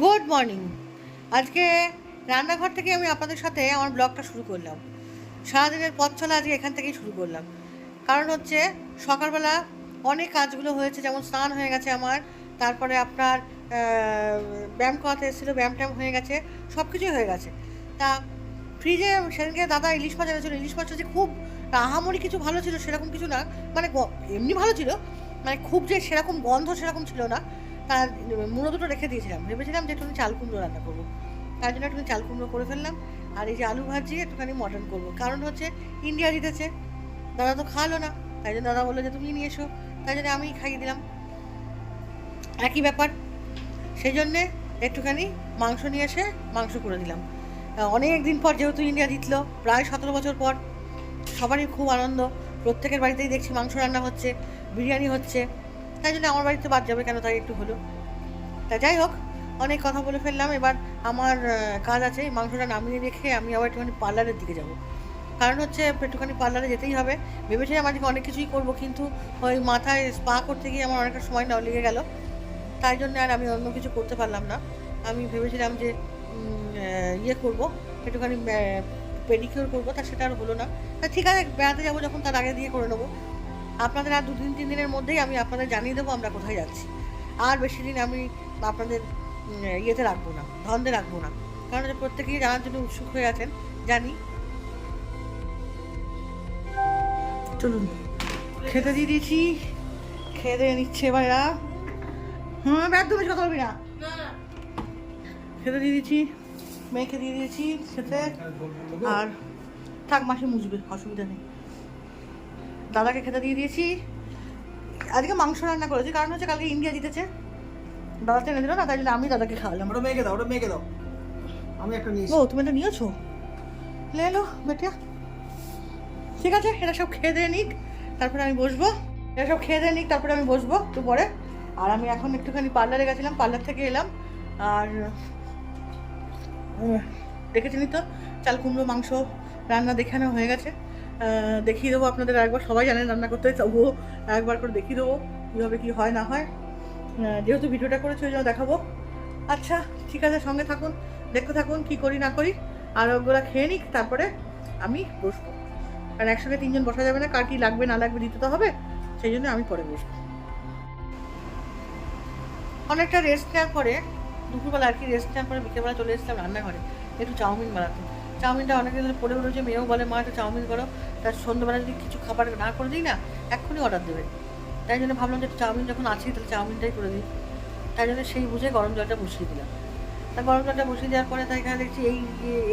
Good morning আজকে রান্নাঘর থেকে আমি আপনাদের সাথে আমার ব্লগটা শুরু করলাম। সারাদিনের পথ চলা আজকে এখান থেকেই শুরু করলাম। কারণ হচ্ছে, সকালবেলা অনেক কাজগুলো হয়েছে, যেমন স্নান হয়ে গেছে আমার, তারপরে আপনার ব্যায়াম করাতে এসেছিল, ব্যায়াম ট্যায়াম হয়ে গেছে সব কিছুই হয়ে গেছে। তা ফ্রিজে সেদিনকে দাদা ইলিশ মাছ এনেছিল। ইলিশ মাছটা যে খুব আহামরি কিছু ভালো ছিল সেরকম কিছু না। মানে এমনি ভালো ছিল মানে খুব যে সেরকম গন্ধ সেরকম ছিল না। তার মুড়ো দুটো রেখে দিয়েছিলাম। ভেবেছিলাম যে একটুখানি চাল কুমড়ো রান্না করব। তার জন্য একটুখানি চাল কুমড়ো করে ফেললাম। আর এই যে আলু ভাজি, একটুখানি মটন করব। কারণ হচ্ছে ইন্ডিয়া জিতেছে। দাদা তো খালো না। তাই জন্য দাদা বলল যে, তুমি নিয়ে এসো। তাই জন্য আমি খাইয়ে দিলাম। একই ব্যাপার। সেই জন্যে একটুখানি মাংস নিয়ে এসে মাংস করে দিলাম। অনেক দিন পর যেহেতু ইন্ডিয়া জিতলো, প্রায় সতেরো বছর পর সবারই খুব আনন্দ। প্রত্যেকের বাড়িতেই দেখছি মাংস রান্না হচ্ছে, বিরিয়ানি হচ্ছে। তাই জন্য আমার বাড়িতে বাদ যাবে কেন? তাই একটু হলো। তা যাই হোক, অনেক কথা বলে ফেললাম। এবার আমার কাজ আছে মাংসটা নামিয়ে রেখে আমি আবার একটুখানি পার্লারের দিকে যাব। কারণ হচ্ছে, একটুখানি পার্লারে যেতেই হবে। ভেবেছিলাম আজকে অনেক কিছুই করব, কিন্তু ওই মাথায় স্পা করতে গিয়ে আমার অনেকটা সময় নাও লেগে গেল। তাই জন্য আর আমি অন্য কিছু করতে পারলাম না। আমি ভেবেছিলাম যে ইয়ে করব, একটুখানি পেডিকিওর করব, তা সেটা আর হলো না। তা ঠিক আছে, বেড়াতে যাব যখন, তার আগে দিয়ে করে নেব। আপনাদের আর দু দিন তিন দিনের মধ্যেই আমি আপনাদের জানিয়ে দেবো আমরা কোথায় যাচ্ছি। আর বেশি দিন আমি আপনাদের ইয়েতে রাখব না, ধন্দে রাখব না। কারণ প্রত্যেকেই জানার জন্য উৎসুক হয়ে আছেন, জানি। চলুন, খেতে দিয়ে দিয়েছি দিয়ে নিচ্ছে এবার হ্যাঁ একদম বেশি কথা বলবি না। খেতে দিয়ে দিয়েছি, মেয়েকে দিয়ে দিয়েছি খেতে। আর থাক, মাসে মুছবে, অসুবিধা নেই। দাদাকে খেতে দিয়ে দিয়েছি। আজকে মাংস রান্না করেছি কারণ হচ্ছে কালকে ইন্ডিয়া জিতেছে। দাদা টেনে দিল না তাই জন্য আমি দাদাকে খাওয়ালাম। ওটা মেয়েকে দাও ওটা মেয়েকে দাও। আমি একটা নিয়েছি ও তুমি এটা নিয়েছো? লে লো বেটিয়া। ঠিক আছে এটা সব খেয়ে দিয়ে নিক তারপরে আমি বসবো। এটা সব খেয়ে দিয়ে নিক তারপরে আমি বসবো একটু পরে। আর আমি এখন একটুখানি পার্লারে গেছিলাম পার্লার থেকে এলাম। আর উম, দেখেছিলি তো? চাল কুমড়ো মাংস রান্না দেখানো হয়ে গেছে। দেখিয়ে দেবো আপনাদের একবার সবাই জানেন রান্না করতে, তবুও একবার করে দেখিয়ে দেবো কীভাবে কী হয় না হয়। যেহেতু ভিডিওটা করেছি, ওই জন্য দেখাবো। আচ্ছা ঠিক আছে, সঙ্গে থাকুন, দেখতে থাকুন কি করি না করি, আর ওগুলো খেয়ে নিক, তারপরে আমি বসবো। কারণ একসঙ্গে তিনজন বসা যাবে না, কার কি লাগবে, না লাগবে, দিতে তো হবে, সেই জন্য আমি পরে বসবো। অনেকটা রেস্ট নেওয়ার পরে, দুপুরবেলা আর কি রেস্ট নেওয়ার পরে বিকেলবেলা চলে এসেছিলাম রান্নাঘরে, একটু চাউমিন বানাতে। চাউমিনটা অনেক দিন পড়ে রয়েছে মেয়েও বলে, মা, একটু চাউমিন করো। তার সন্ধ্যাবেলা যদি কিছু খাবার না করে দিই না, এক্ষুনি অর্ডার দেবে। তাই জন্য ভাবলাম যে চাউমিন যখন আছি, তাহলে চাউমিনটাই করে দিই। তাই জন্য সেই বুঝে গরম জলটা বসিয়ে দিলাম। তা গরম জলটা বসিয়ে দেওয়ার পরে তাই এখানে দেখছি এই,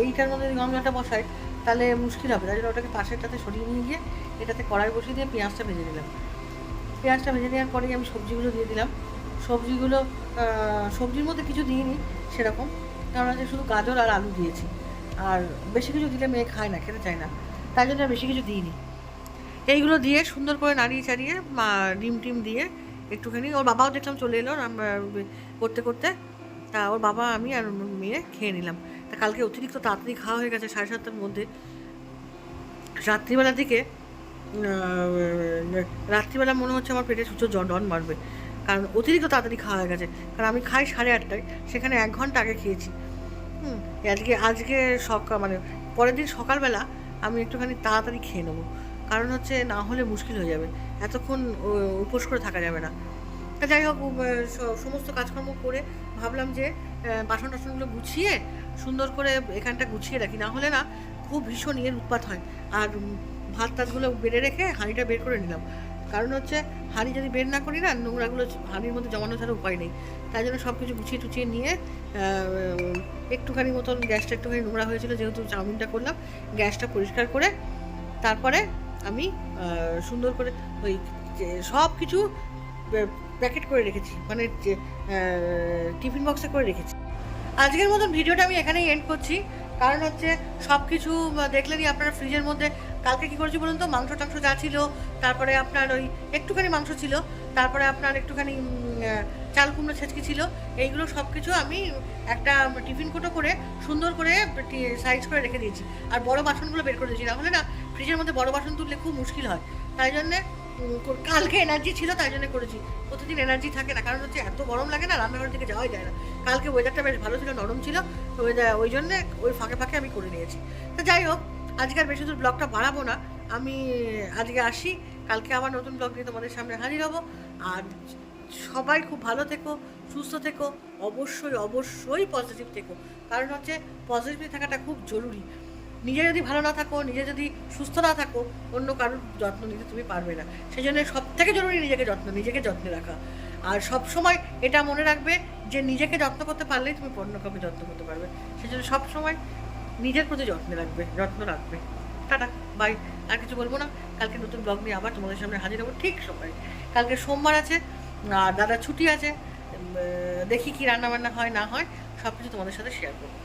এইটার মধ্যে যদি গরম জলটা বসাই, তাহলে মুশকিল হবে। তাই জন্য ওটাকে পাশেরটাতে সরিয়ে নিয়ে গিয়ে এটাতে কড়াই বসিয়ে দিয়ে পেঁয়াজটা ভেজে দিলাম পেঁয়াজটা ভেজে দেওয়ার পরেই আমি সবজিগুলো দিয়ে দিলাম। সবজিগুলো সবজির মধ্যে কিছু দিইনি সেরকম। কারণ হচ্ছে শুধু গাজর আর আলু দিয়েছি। আর বেশি কিছু দিলে মেয়ে খায় না খেতে চায় না। তাই জন্য বেশি কিছু দিইনি। এইগুলো দিয়ে সুন্দর করে নাড়িয়ে চাড়িয়ে মা ডিম টিম দিয়ে একটুখানি ওর বাবাও দেখলাম চলে এলো করতে করতে তা ওর বাবা আমি আর মেয়ে খেয়ে নিলাম। তা কালকে অতিরিক্ত তাড়াতাড়ি খাওয়া হয়ে গেছে সাড়ে সাতটার মধ্যে। রাত্রিবেলার দিকে আহ, রাত্রিবেলা মনে হচ্ছে আমার পেটে সূর্য ডন মারবে। কারণ অতিরিক্ত তাড়াতাড়ি খাওয়া হয়ে গেছে। কারণ আমি খাই সাড়ে আটটায় সেখানে এক ঘণ্টা আগে খেয়েছি। আজকে আজকে সকাল মানে পরের দিন সকালবেলা আমি একটুখানি তাড়াতাড়ি খেয়ে নেব। কারণ হচ্ছে না হলে মুশকিল হয়ে যাবে। এতক্ষণ উপোস করে থাকা যাবে না। তা যাই হোক সমস্ত কাজকর্ম করে ভাবলাম যে বাসন টাসনগুলো গুছিয়ে সুন্দর করে এখানটা গুছিয়ে রাখি। না হলে না খুব ভীষণ ইয়ের উৎপাত হয়। আর ভাত টাতগুলো বেড়ে রেখে হাঁড়িটা বের করে নিলাম। কারণ হচ্ছে হাঁড়ি যদি বের না করি না, নোংরাগুলো হাঁড়ির মধ্যে জমানো ছাড়া উপায় নেই। তাই জন্য সব কিছু গুছিয়ে টুছিয়ে নিয়ে একটুখানি মতন গ্যাসটা একটুখানি নোংরা হয়েছিল যেহেতু চাউমিনটা করলাম, গ্যাসটা পরিষ্কার করে তারপরে আমি সুন্দর করে ওই সব কিছু প্যাকেট করে রেখেছি। মানে টিফিন বক্সে করে রেখেছি। আজকের মতন ভিডিওটা আমি এখানেই এন্ড করছি। কারণ হচ্ছে সব কিছু দেখলেনই আপনারা ফ্রিজের মধ্যে কালকে কি করেছি বলুন তো? মাংস টাংস যা ছিল, তারপরে আপনার ওই একটুখানি মাংস ছিল, তারপরে আপনার একটুখানি চাল কুমড়ো ছেঁচকি ছিল, এইগুলো সব কিছু আমি একটা টিফিন কোটো করে সুন্দর করে সাইজ করে রেখে দিয়েছি। আর বড় বাসনগুলো বের করে দিয়েছি। না হলে না ফ্রিজের মধ্যে বড় বাসন তুললে খুব মুশকিল হয়। তাই জন্যে কালকে এনার্জি ছিল, তাই জন্য করেছি। প্রতিদিন এনার্জি থাকে না, কারণ হচ্ছে এত গরম লাগে না রান্নাঘরের দিকে যাওয়াই যায় না। কালকে ওয়েদারটা বেশ ভালো ছিল, নরম ছিল ওই জন্যে ওই ফাঁকে ফাঁকে আমি করে নিয়েছি। তো যাই হোক আজকে আর বেশি দূর ব্লগটা বাড়াবো না। আমি আজকে আসি, কালকে আবার নতুন ব্লগ নিয়ে তোমাদের সামনে হাজির হব। আর সবাই খুব ভালো থেকো, সুস্থ থেকো, অবশ্যই অবশ্যই পজিটিভ থেকো। কারণ হচ্ছে পজিটিভ থাকাটা খুব জরুরি। নিজে যদি ভালো না থাকো, নিজে যদি সুস্থ না থাকো, অন্য কারোর যত্ন নিতে তুমি পারবে না। সেই জন্য সব থেকে জরুরি নিজেকে যত্ন, নিজেকে যত্নে রাখা। আর সব সময় এটা মনে রাখবে যে নিজেকে যত্ন করতে পারলেই তুমি অন্য কাউকে যত্ন করতে পারবে। সেই জন্য সব সময় নিজের প্রতি যত্ন রাখবে যত্ন রাখবে। টাটা বাই আর কিছু বলব না, কালকে নতুন ব্লগ নিয়ে আবার তোমাদের সামনে হাজির হব ঠিক সময়। কালকে সোমবার আছে, আর দাদা ছুটি আছে দেখি কি রান্না বান্না হয়, না হয় সব কিছু তোমাদের সাথে শেয়ার করব।